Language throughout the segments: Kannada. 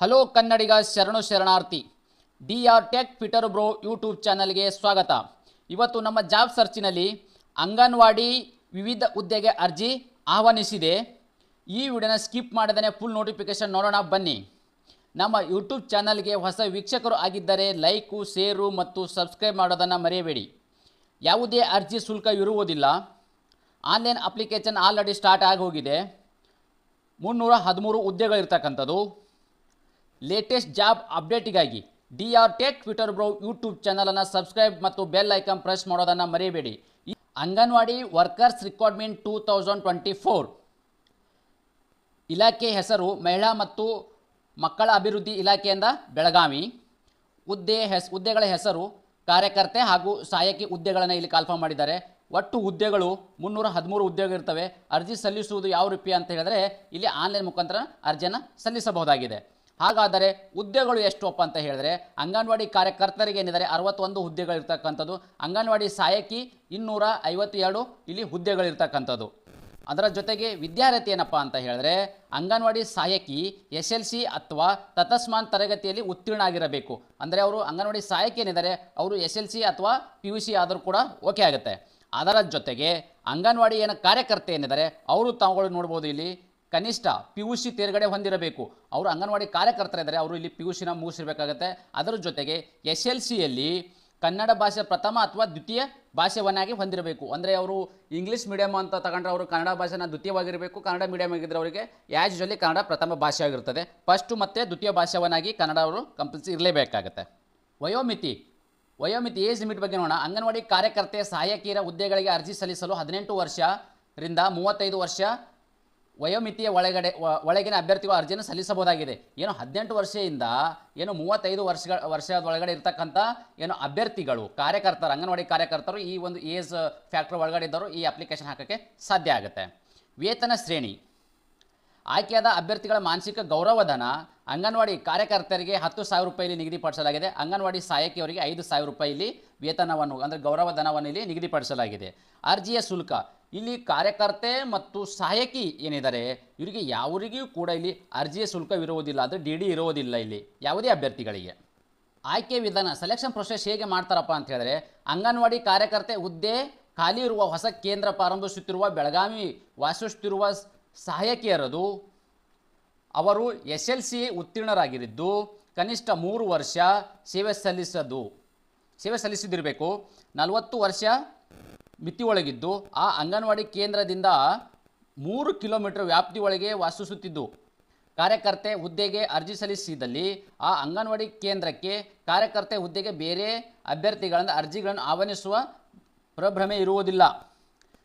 ಹಲೋ ಕನ್ನಡಿಗ ಶರಣು ಶರಣಾರ್ಥಿ ಡಿ ಆರ್ ಟೆಕ್ ಪಿಟರ್ ಬ್ರೋ ಯೂಟ್ಯೂಬ್ ಚಾನಲ್ಗೆ ಸ್ವಾಗತ. ಇವತ್ತು ನಮ್ಮ ಜಾಬ್ ಸರ್ಚಿನಲ್ಲಿ ಅಂಗನವಾಡಿ ವಿವಿಧ ಹುದ್ದೆಗೆ ಅರ್ಜಿ ಆಹ್ವಾನಿಸಿದೆ. ಈ ವಿಡಿಯೋನ ಸ್ಕಿಪ್ ಮಾಡದೇ ಫುಲ್ ನೋಟಿಫಿಕೇಶನ್ ನೋಡೋಣ, ಬನ್ನಿ. ನಮ್ಮ ಯೂಟ್ಯೂಬ್ ಚಾನಲ್ಗೆ ಹೊಸ ವೀಕ್ಷಕರು ಆಗಿದ್ದರೆ ಲೈಕು, ಶೇರು ಮತ್ತು ಸಬ್ಸ್ಕ್ರೈಬ್ ಮಾಡೋದನ್ನು ಮರೆಯಬೇಡಿ. ಯಾವುದೇ ಅರ್ಜಿ ಶುಲ್ಕ ಇರುವುದಿಲ್ಲ. ಆನ್ಲೈನ್ ಅಪ್ಲಿಕೇಶನ್ ಆಲ್ರೆಡಿ ಸ್ಟಾರ್ಟ್ ಆಗಿ ಹೋಗಿದೆ ಮುನ್ನೂರ ಹದಿಮೂರು ಹುದ್ದೆಗಳಿರ್ತಕ್ಕಂಥದ್ದು. Latest job ಅಪ್ಡೇಟಿಗಾಗಿ D R tech Twitter bro YouTube ಚಾನಲನ್ನು ಸಬ್ಸ್ಕ್ರೈಬ್ ಮತ್ತು ಬೆಲ್ ಐಕನ್ ಪ್ರೆಸ್ ಮಾಡೋದನ್ನು ಮರೆಯಬೇಡಿ anganwadi workers requirement two thousand twenty four ಇಲಾಖೆ ಹೆಸರು ಮಹಿಳಾ ಮತ್ತು ಮಕ್ಕಳ ಅಭಿವೃದ್ಧಿ ಇಲಾಖೆಯಿಂದ ಬೆಳಗಾವಿ. ಹುದ್ದೆ ಹೆಸ್, ಹುದ್ದೆಗಳ ಹೆಸರು ಕಾರ್ಯಕರ್ತೆ ಹಾಗೂ ಸಹಾಯಕಿ ಹುದ್ದೆಗಳನ್ನು ಇಲ್ಲಿ ಕಾಲ್ಫಾರ್ಮ್ ಮಾಡಿದ್ದಾರೆ. ಒಟ್ಟು ಹುದ್ದೆಗಳು ಮುನ್ನೂರ ಹದಿಮೂರು ಹುದ್ದೆಗಳಿರ್ತವೆ ಅರ್ಜಿ ಸಲ್ಲಿಸುವುದು ಯಾವ ರೀತಿ ಅಂತ ಹೇಳಿದ್ರೆ ಇಲ್ಲಿ ಆನ್ಲೈನ್ ಮುಖಾಂತರ ಅರ್ಜಿಯನ್ನು ಸಲ್ಲಿಸಬಹುದಾಗಿದೆ. ಹಾಗಾದರೆ ಹುದ್ದೆಗಳು ಎಷ್ಟಪ್ಪ ಅಂತ ಹೇಳಿದ್ರೆ ಅಂಗನವಾಡಿ ಕಾರ್ಯಕರ್ತರಿಗೆ ಏನಿದ್ದಾರೆ ಅರವತ್ತೊಂದು ಹುದ್ದೆಗಳಿರ್ತಕ್ಕಂಥದ್ದು, ಅಂಗನವಾಡಿ ಸಹಾಯಕಿ ಇನ್ನೂರ ಐವತ್ತೆರಡು ಇಲ್ಲಿ ಹುದ್ದೆಗಳಿರ್ತಕ್ಕಂಥದ್ದು. ಅದರ ಜೊತೆಗೆ ವಿದ್ಯಾರ್ಥಿ ಏನಪ್ಪ ಅಂತ ಹೇಳಿದ್ರೆ ಅಂಗನವಾಡಿ ಸಹಾಯಕಿ ಎಸ್ ಎಲ್ ಸಿ ಅಥವಾ ತತಸ್ಮಾನ್ ತರಗತಿಯಲ್ಲಿ ಉತ್ತೀರ್ಣ ಆಗಿರಬೇಕು. ಅಂದರೆ ಅವರು ಅಂಗನವಾಡಿ ಸಹಾಯಕಿ ಏನಿದ್ದಾರೆ, ಅವರು ಎಸ್ ಎಲ್ ಸಿ ಅಥವಾ ಪಿ ಯು ಸಿ ಆದರೂ ಕೂಡ ಓಕೆ ಆಗುತ್ತೆ. ಅದರ ಜೊತೆಗೆ ಅಂಗನವಾಡಿ ಏನ ಕಾರ್ಯಕರ್ತೆ ಏನಿದ್ದಾರೆ, ಅವರು ತಾವುಗಳು ನೋಡ್ಬೋದು ಇಲ್ಲಿ. ಕನಿಷ್ಠ ಪಿ ಯು ಸಿ ತೇರ್ಗಡೆ ಹೊಂದಿರಬೇಕು. ಅವರು ಅಂಗನವಾಡಿ ಕಾರ್ಯಕರ್ತರಿದ್ದಾರೆ ಅವರು ಇಲ್ಲಿ ಪಿ ಯು ಸಿನ ಮುಗಿಸಿರಬೇಕಾಗತ್ತೆ ಅದರ ಜೊತೆಗೆ ಎಸ್ ಎಲ್ ಸಿಯಲ್ಲಿ ಕನ್ನಡ ಭಾಷೆ ಪ್ರಥಮ ಅಥವಾ ದ್ವಿತೀಯ ಭಾಷೆವನ್ನಾಗಿ ಹೊಂದಿರಬೇಕು. ಅಂದರೆ ಅವರು ಇಂಗ್ಲೀಷ್ ಮೀಡಿಯಮ್ ಅಂತ ತಗೊಂಡ್ರೆ ಅವರು ಕನ್ನಡ ಭಾಷೆನ ದ್ವಿತೀಯವಾಗಿರಬೇಕು. ಕನ್ನಡ ಮೀಡಿಯಮ್ ಆಗಿದ್ದರೆ ಅವರಿಗೆ ಯೂಶಲಿ ಕನ್ನಡ ಪ್ರಥಮ ಭಾಷೆ ಆಗಿರ್ತದೆ. ಫಸ್ಟು ಮತ್ತು ದ್ವಿತೀಯ ಭಾಷೆವನ್ನಾಗಿ ಕನ್ನಡ ಅವರು ಕಂಪಲ್ಸರಿ ಇರಲೇಬೇಕಾಗತ್ತೆ. ವಯೋಮಿತಿ. ವಯೋಮಿತಿ ಏಜ್ ಲಿಮಿಟ್ ಬಗ್ಗೆ ನೋಡೋಣ. ಅಂಗನವಾಡಿ ಕಾರ್ಯಕರ್ತೆ ಸಹಾಯಕಿಯರ ಹುದ್ದೆಗಳಿಗೆ ಅರ್ಜಿ ಸಲ್ಲಿಸಲು ಹದಿನೆಂಟು ವರ್ಷರಿಂದ ಮೂವತ್ತೈದು ವರ್ಷ ವಯೋಮಿತಿಯ ಒಳಗಡೆ ಒಳಗಿನ ಅಭ್ಯರ್ಥಿಗಳು ಅರ್ಜಿಯನ್ನು ಸಲ್ಲಿಸಬಹುದಾಗಿದೆ. ಏನು ಹದಿನೆಂಟು ವರ್ಷದಿಂದ ಏನು ಮೂವತ್ತೈದು ವರ್ಷಗಳ ವರ್ಷದ ಒಳಗಡೆ ಇರತಕ್ಕಂಥ ಏನು ಅಭ್ಯರ್ಥಿಗಳು, ಕಾರ್ಯಕರ್ತರು, ಅಂಗನವಾಡಿ ಕಾರ್ಯಕರ್ತರು ಈ ಒಂದು ಏಜ್ ಫ್ಯಾಕ್ಟ್ರಿ ಒಳಗಡೆ ಇದ್ದರೂ ಈ ಅಪ್ಲಿಕೇಶನ್ ಹಾಕೋಕ್ಕೆ ಸಾಧ್ಯ ಆಗುತ್ತೆ. ವೇತನ ಶ್ರೇಣಿ. ಆಯ್ಕೆಯಾದ ಅಭ್ಯರ್ಥಿಗಳ ಮಾನಸಿಕ ಗೌರವಧನ ಅಂಗನವಾಡಿ ಕಾರ್ಯಕರ್ತರಿಗೆ ಹತ್ತು ಸಾವಿರ ರೂಪಾಯಿಲಿ ನಿಗದಿಪಡಿಸಲಾಗಿದೆ. ಅಂಗನವಾಡಿ ಸಹಾಯಕಿಯವರಿಗೆ ಐದು ಸಾವಿರ ರೂಪಾಯಿಲಿ ವೇತನವನ್ನು, ಅಂದರೆ ಗೌರವಧನವನ್ನು ಇಲ್ಲಿ ನಿಗದಿಪಡಿಸಲಾಗಿದೆ. ಅರ್ಜಿಯ ಶುಲ್ಕ. ಇಲ್ಲಿ ಕಾರ್ಯಕರ್ತೆ ಮತ್ತು ಸಹಾಯಕಿ ಏನಿದ್ದಾರೆ, ಇವರಿಗೆ ಯಾವರಿಗೂ ಕೂಡ ಇಲ್ಲಿ ಅರ್ಜಿಯ ಶುಲ್ಕವಿರುವುದಿಲ್ಲ, ಅಂದರೆ ಡಿ ಡಿ ಇರುವುದಿಲ್ಲ ಇಲ್ಲಿ, ಯಾವುದೇ ಅಭ್ಯರ್ಥಿಗಳಿಗೆ. ಆಯ್ಕೆ ವಿಧಾನ ಸೆಲೆಕ್ಷನ್ ಪ್ರೊಸೆಸ್ ಹೇಗೆ ಮಾಡ್ತಾರಪ್ಪ ಅಂತ ಹೇಳಿದ್ರೆ, ಅಂಗನವಾಡಿ ಕಾರ್ಯಕರ್ತೆ ಹುದ್ದೆ ಖಾಲಿ ಇರುವ ಹೊಸ ಕೇಂದ್ರ ಪ್ರಾರಂಭಿಸುತ್ತಿರುವ ಬೆಳಗಾವಿ ವಾಸಿಸುತ್ತಿರುವ ಸಹಾಯಕಿಯರದು, ಅವರು ಎಸ್ ಎಲ್ ಸಿ ಉತ್ತೀರ್ಣರಾಗಿರಿದ್ದು ಕನಿಷ್ಠ ಮೂರು ವರ್ಷ ಸೇವೆ ಸಲ್ಲಿಸದು, ಸೇವೆ ಸಲ್ಲಿಸಿದಿರಬೇಕು, ನಲವತ್ತು ವರ್ಷ ಮಿತಿಯೊಳಗಿದ್ದು ಆ ಅಂಗನವಾಡಿ ಕೇಂದ್ರದಿಂದ ಮೂರು ಕಿಲೋಮೀಟರ್ ವ್ಯಾಪ್ತಿಯೊಳಗೆ ವಾಸಿಸುತ್ತಿದ್ದು. ಕಾರ್ಯಕರ್ತೆ ಹುದ್ದೆಗೆ ಅರ್ಜಿ ಸಲ್ಲಿಸಿದಲ್ಲಿ ಆ ಅಂಗನವಾಡಿ ಕೇಂದ್ರಕ್ಕೆ ಕಾರ್ಯಕರ್ತೆ ಹುದ್ದೆಗೆ ಬೇರೆ ಅಭ್ಯರ್ಥಿಗಳನ್ನು ಅರ್ಜಿಗಳನ್ನು ಆಹ್ವಾನಿಸುವ ಪ್ರಭ್ರಮೆ ಇರುವುದಿಲ್ಲ.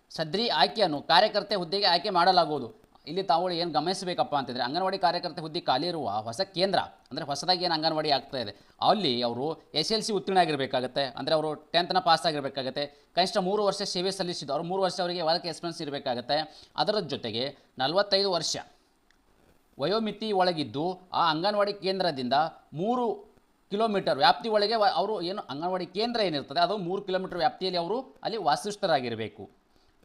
ಸದ್ರಿ ಆಯ್ಕೆಯನ್ನು ಕಾರ್ಯಕರ್ತೆ ಹುದ್ದೆಗೆ ಆಯ್ಕೆ ಮಾಡಲಾಗುವುದು. ಇಲ್ಲಿ ತಾವು ಏನು ಗಮನಿಸಬೇಕಪ್ಪ ಅಂತಂದರೆ ಅಂಗನವಾಡಿ ಕಾರ್ಯಕರ್ತೆ ಹುದ್ದೆ ಖಾಲಿ ಇರುವ ಹೊಸ ಕೇಂದ್ರ ಅಂದರೆ ಹೊಸದಾಗಿ ಏನು ಅಂಗನವಾಡಿ ಆಗ್ತಾ ಇದೆ, ಅಲ್ಲಿ ಅವರು ಎಸ್ ಎಲ್ ಸಿ ಉತ್ತೀರ್ಣ ಆಗಿರಬೇಕಾಗತ್ತೆ, ಅಂದರೆ ಅವರು ಟೆಂತ್ನ ಪಾಸ್ ಆಗಿರಬೇಕಾಗತ್ತೆ, ಕನಿಷ್ಠ ಮೂರು ವರ್ಷ ಸೇವೆ ಸಲ್ಲಿಸಿದ್ದು, ಅವರು ಮೂರು ವರ್ಷ ಅವರಿಗೆ ವರ್ಕ್ ಎಕ್ಸ್ಪೀರಿಯನ್ಸ್ ಇರಬೇಕಾಗತ್ತೆ, ಅದರ ಜೊತೆಗೆ ನಲವತ್ತೈದು ವರ್ಷ ವಯೋಮಿತಿ ಒಳಗಿದ್ದು ಆ ಅಂಗನವಾಡಿ ಕೇಂದ್ರದಿಂದ ಮೂರು ಕಿಲೋಮೀಟರ್ ವ್ಯಾಪ್ತಿ ಒಳಗೆ ಅವರು ಏನು ಅಂಗನವಾಡಿ ಕೇಂದ್ರ ಏನಿರ್ತದೆ, ಅದು ಮೂರು ಕಿಲೋಮೀಟರ್ ವ್ಯಾಪ್ತಿಯಲ್ಲಿ ಅವರು ಅಲ್ಲಿ ವಾಸಿಷ್ಠರಾಗಿರಬೇಕು.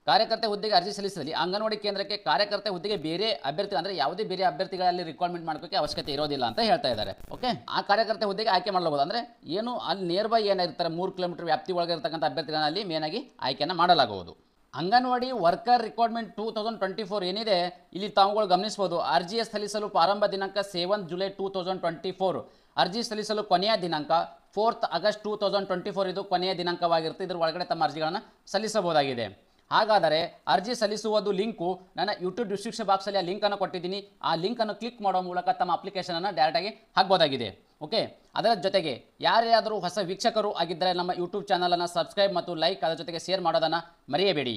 ಕಾರ್ಯಕರ್ತೆ ಹುದ್ದೆಗೆ ಅರ್ಜಿ ಸಲ್ಲಿಸಿದಲ್ಲಿ ಅಂಗನವಾಡಿ ಕೇಂದ್ರಕ್ಕೆ ಕಾರ್ಯಕರ್ತೆ ಹುದ್ದೆಗೆ ಬೇರೆ ಅಭ್ಯರ್ಥಿ ಅಂದರೆ ಯಾವುದೇ ಬೇರೆ ಅಭ್ಯರ್ಥಿಗಳಲ್ಲಿ ರಿಕ್ವೈರ್ಮೆಂಟ್ ಮಾಡೋಕ್ಕೆ ಅವಶ್ಯಕತೆ ಇರೋದಿಲ್ಲ ಅಂತ ಹೇಳ್ತಾ ಇದ್ದಾರೆ. ಓಕೆ ಆ ಕಾರ್ಯಕರ್ತೆ ಹುದ್ದೆಗೆ ಆಯ್ಕೆ ಮಾಡಬಹುದು ಅಂದರೆ ಏನು ಅಲ್ಲಿ ನಿಯರ್ ಬೈ ಏನಾಗಿರ್ತಾರೆ ಮೂರು ಕಿಲೋಮೀಟರ್ ವ್ಯಾಪ್ತಿ ಒಳಗೆ ಇರತಕ್ಕಂಥ ಅಭ್ಯರ್ಥಿಗಳನ್ನ ಅಲ್ಲಿ ಮೇನಾಗಿ ಆಯ್ಕೆಯನ್ನು ಮಾಡಲಾಗುವುದು. Anganwadi worker requirement two thousand twenty four ಏನಿದೆ, ಇಲ್ಲಿ ತಾವುಗಳು ಗಮನಿಸಬಹುದು ಅರ್ಜಿ ಸಲ್ಲಿಸಲು ಪ್ರಾರಂಭ ದಿನಾಂಕ seven July two thousand twenty four ಅರ್ಜಿ ಸಲ್ಲಿಸಲು ಕೊನೆಯ ದಿನಾಂಕ fourth August two thousand twenty four ಇದು ಕೊನೆಯ ದಿನಾಂಕವಾಗಿರುತ್ತೆ. ಇದರ ಒಳಗಡೆ ತಮ್ಮ ಅರ್ಜಿಗಳನ್ನು ಸಲ್ಲಿಸಬಹುದಾಗಿದೆ. ಹಾಗಾದರೆ ಅರ್ಜಿ ಸಲ್ಲಿಸುವುದು ಲಿಂಕು, ನನ್ನ ಯೂಟ್ಯೂಬ್ ಡಿಸ್ಕ್ರಿಪ್ಷನ್ ಬಾಕ್ಸಲ್ಲಿ ಆ ಲಿಂಕನ್ನು ಕೊಟ್ಟಿದ್ದೀನಿ. ಆ ಲಿಂಕನ್ನು ಕ್ಲಿಕ್ ಮಾಡೋ ಮೂಲಕ ತಮ್ಮ ಅಪ್ಲಿಕೇಶನನ್ನು ಡೈರೆಕ್ಟಾಗಿ ಹಾಕ್ಬೋದಾಗಿದೆ. ಓಕೆ ಅದರ ಜೊತೆಗೆ ಯಾರ್ಯಾದರೂ ಹೊಸ ವೀಕ್ಷಕರು ಆಗಿದ್ದರೆ ನಮ್ಮ ಯೂಟ್ಯೂಬ್ ಚಾನಲನ್ನು ಸಬ್ಸ್ಕ್ರೈಬ್ ಮತ್ತು ಲೈಕ್ ಅದರ ಜೊತೆಗೆ ಶೇರ್ ಮಾಡೋದನ್ನು ಮರೆಯಬೇಡಿ.